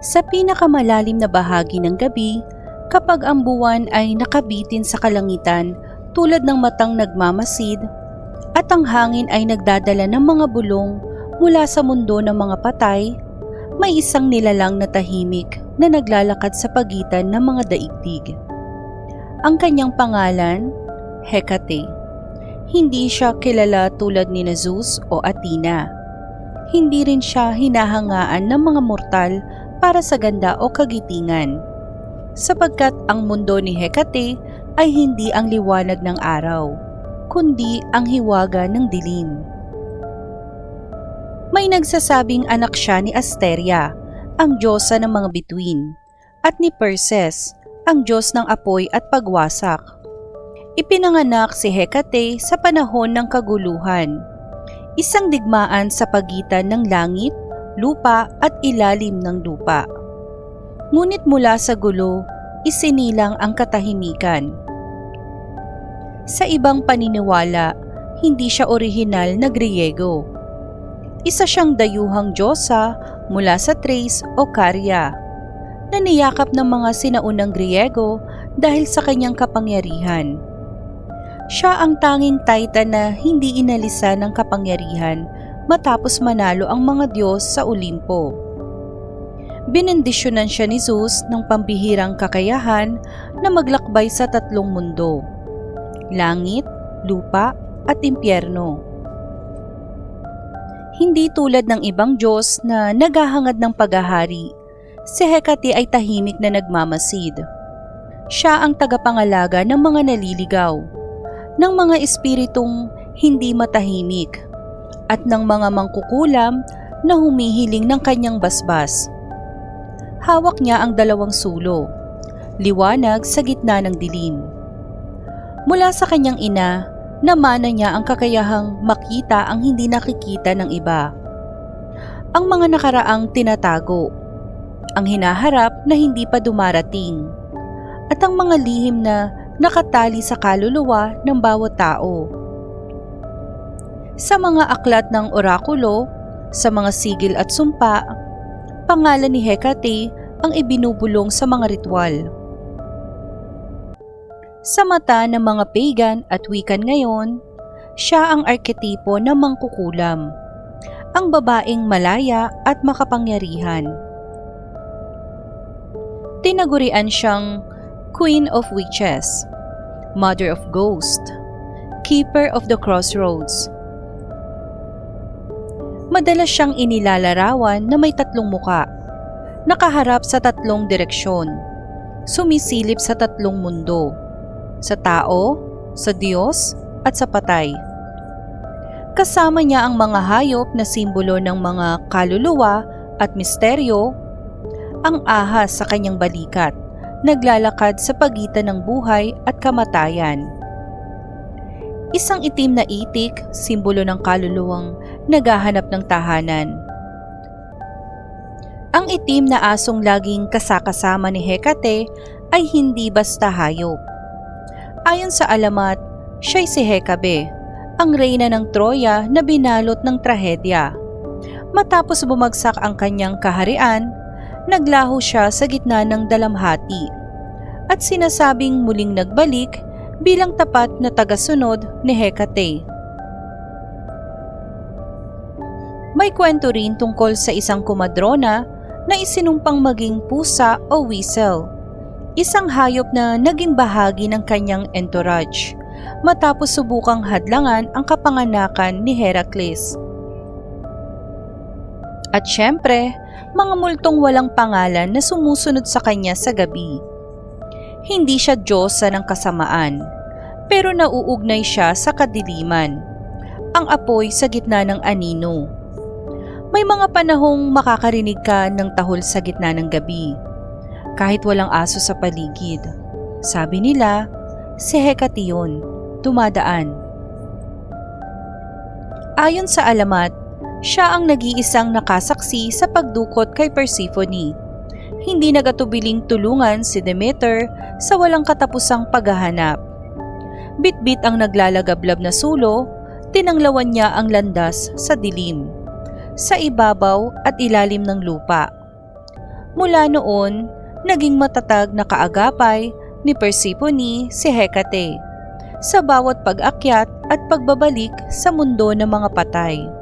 Sa pinakamalalim na bahagi ng gabi, kapag ang buwan ay nakabitin sa kalangitan tulad ng matang nagmamasid at ang hangin ay nagdadala ng mga bulong mula sa mundo ng mga patay, may isang nilalang na tahimik na naglalakad sa pagitan ng mga daigdig. Ang kanyang pangalan, Hecate. Hindi siya kilala tulad ni Zeus o Athena. Hindi rin siya hinahangaan ng mga mortal para sa ganda o kagitingan. Sapagkat ang mundo ni Hecate ay hindi ang liwanag ng araw, kundi ang hiwaga ng dilim. May nagsasabing anak siya ni Asteria, ang diyosa ng mga bituin, at ni Perses, ang diyos ng apoy at pagwasak. Ipinanganak si Hecate sa panahon ng kaguluhan, isang digmaan sa pagitan ng langit, lupa at ilalim ng lupa. Ngunit mula sa gulo, isinilang ang katahimikan. Sa ibang paniniwala, hindi siya orihinal na Griego. Isa siyang dayuhang Diyosa mula sa Thrace o Caria, na niyakap ng mga sinaunang Griego dahil sa kanyang kapangyarihan. Siya ang tanging Titan na hindi inalisa ng kapangyarihan matapos manalo ang mga Diyos sa Olimpo. Binendisyonan siya ni Zeus ng pambihirang kakayahan na maglakbay sa tatlong mundo, langit, lupa at impyerno. Hindi tulad ng ibang Diyos na naghahangad ng paghahari, si Hecate ay tahimik na nagmamasid. Siya ang tagapangalaga ng mga naliligaw, ng mga espiritong hindi matahimik, at ng mga mangkukulam na humihiling ng kanyang basbas. Hawak niya ang dalawang sulo, liwanag sa gitna ng dilim. Mula sa kanyang ina, namana niya ang kakayahang makita ang hindi nakikita ng iba. Ang mga nakaraang tinatago, ang hinaharap na hindi pa dumarating, at ang mga lihim na nakatali sa kaluluwa ng bawat tao. Sa mga aklat ng orakulo, sa mga sigil at sumpa, pangalan ni Hecate ang ibinubulong sa mga ritual. Sa mata ng mga pagan at wikan ngayon, siya ang arketipo ng mangkukulam, ang babaeng malaya at makapangyarihan. Tinagurian siyang Queen of Witches, Mother of Ghosts, Keeper of the Crossroads. Madalas siyang inilalarawan na may tatlong muka, nakaharap sa tatlong direksyon, sumisilip sa tatlong mundo, sa tao, sa Diyos, at sa patay. Kasama niya ang mga hayop na simbolo ng mga kaluluwa at misteryo, ang ahas sa kanyang balikat, naglalakad sa pagitan ng buhay at kamatayan. Isang itim na itik, simbolo ng kaluluwang naghahanap ng tahanan. Ang itim na asong laging kasakasama ni Hecate ay hindi basta hayop. Ayon sa alamat, siya'y si Hekabe, ang reyna ng Troya na binalot ng trahedya. Matapos bumagsak ang kanyang kaharian, naglaho siya sa gitna ng dalamhati at sinasabing muling nagbalik bilang tapat na tagasunod ni Hecate. May kwento rin tungkol sa isang kumadrona na isinumpang maging pusa o whistle, isang hayop na naging bahagi ng kanyang entourage matapos subukang hadlangan ang kapanganakan ni Heracles. At syempre, mga multong walang pangalan na sumusunod sa kanya sa gabi. Hindi siya Diyosa ng kasamaan, pero nauugnay siya sa kadiliman, ang apoy sa gitna ng anino. May mga panahong makakarinig ka ng tahol sa gitna ng gabi, kahit walang aso sa paligid. Sabi nila, si Hecate yun, tumadaan. Ayon sa alamat, siya ang nag-iisang nakasaksi sa pagdukot kay Persephone. Hindi nagatubiling tulungan si Demeter sa walang katapusang paghahanap. Bitbit ang naglalagablab na sulo, tinanglawan niya ang landas sa dilim, sa ibabaw at ilalim ng lupa. Mula noon, naging matatag na kaagapay ni Persephone si Hecate sa bawat pag-akyat at pagbabalik sa mundo ng mga patay.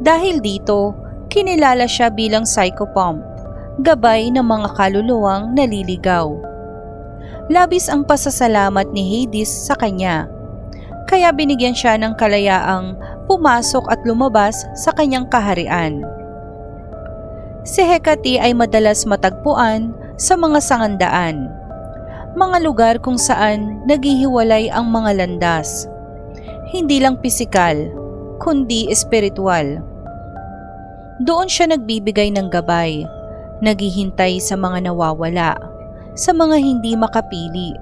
Dahil dito, kinilala siya bilang psychopomp, gabay ng mga kaluluwang naliligaw. Labis ang pasasalamat ni Hades sa kanya, kaya binigyan siya ng kalayaang pumasok at lumabas sa kanyang kaharian. Si Hecate ay madalas matagpuan sa mga sangandaan, mga lugar kung saan naghihiwalay ang mga landas. Hindi lang pisikal, kundi espiritual. Doon siya nagbibigay ng gabay, naghihintay sa mga nawawala, sa mga hindi makapili,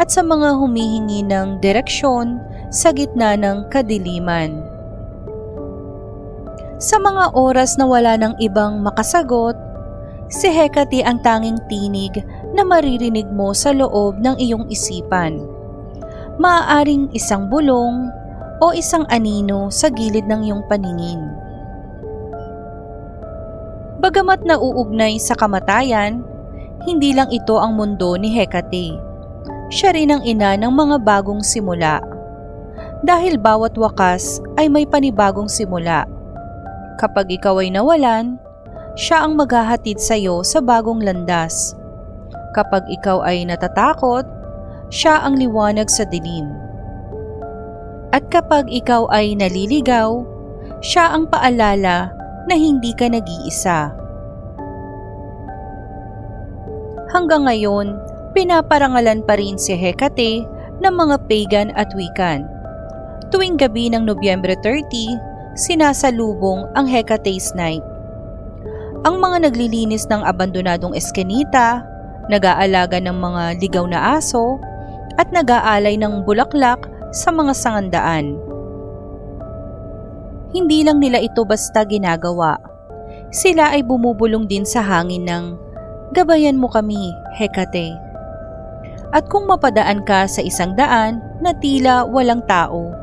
at sa mga humihingi ng direksyon sa gitna ng kadiliman. Sa mga oras na wala ng ibang makasagot, si Hecate ang tanging tinig na maririnig mo sa loob ng iyong isipan. Maaaring isang bulong o isang anino sa gilid ng iyong paningin. Bagamat nauugnay sa kamatayan, hindi lang ito ang mundo ni Hecate. Siya rin ang ina ng mga bagong simula. Dahil bawat wakas ay may panibagong simula. Kapag ikaw ay nawalan, siya ang maghahatid sa iyo sa bagong landas. Kapag ikaw ay natatakot, siya ang liwanag sa dilim. At kapag ikaw ay naliligaw, siya ang paalala na hindi ka nag-iisa. Hanggang ngayon, pinaparangalan pa rin si Hecate ng mga pagan at Wiccan. Tuwing gabi ng Nobyembre 30, sinasalubong ang Hecate's Night. Ang mga naglilinis ng abandonadong eskenita, nag-aalaga ng mga ligaw na aso, at nag-aalay ng bulaklak sa mga sangandaan. Hindi lang nila ito basta ginagawa. Sila ay bumubulong din sa hangin ng Gabayan mo kami, Hecate. At kung mapadaan ka sa isang daan na tila walang tao,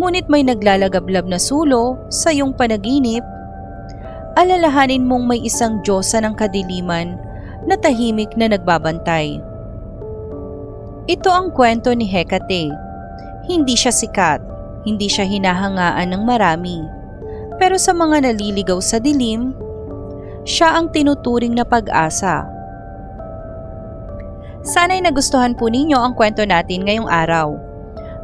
ngunit may naglalagablab na sulo sa iyong panaginip, alalahanin mong may isang Diyosa ng kadiliman na tahimik na nagbabantay. Ito ang kwento ni Hecate. Hindi siya sikat, hindi siya hinahangaan ng marami. Pero sa mga naliligaw sa dilim, siya ang tinuturing na pag-asa. Sana'y nagustuhan po ninyo ang kwento natin ngayong araw.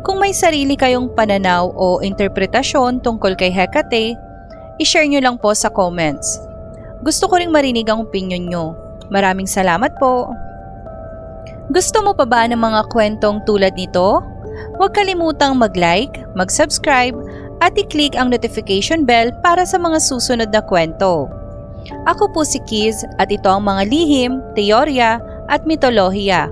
Kung may sarili kayong pananaw o interpretasyon tungkol kay Hecate, i-share nyo lang po sa comments. Gusto ko ring marinig ang opinion nyo. Maraming salamat po. Gusto mo pa ba ng mga kwentong tulad nito? Huwag kalimutang mag-like, mag-subscribe, at i-click ang notification bell para sa mga susunod na kwento. Ako po si Kiz at ito ang mga lihim, teorya at mitolohiya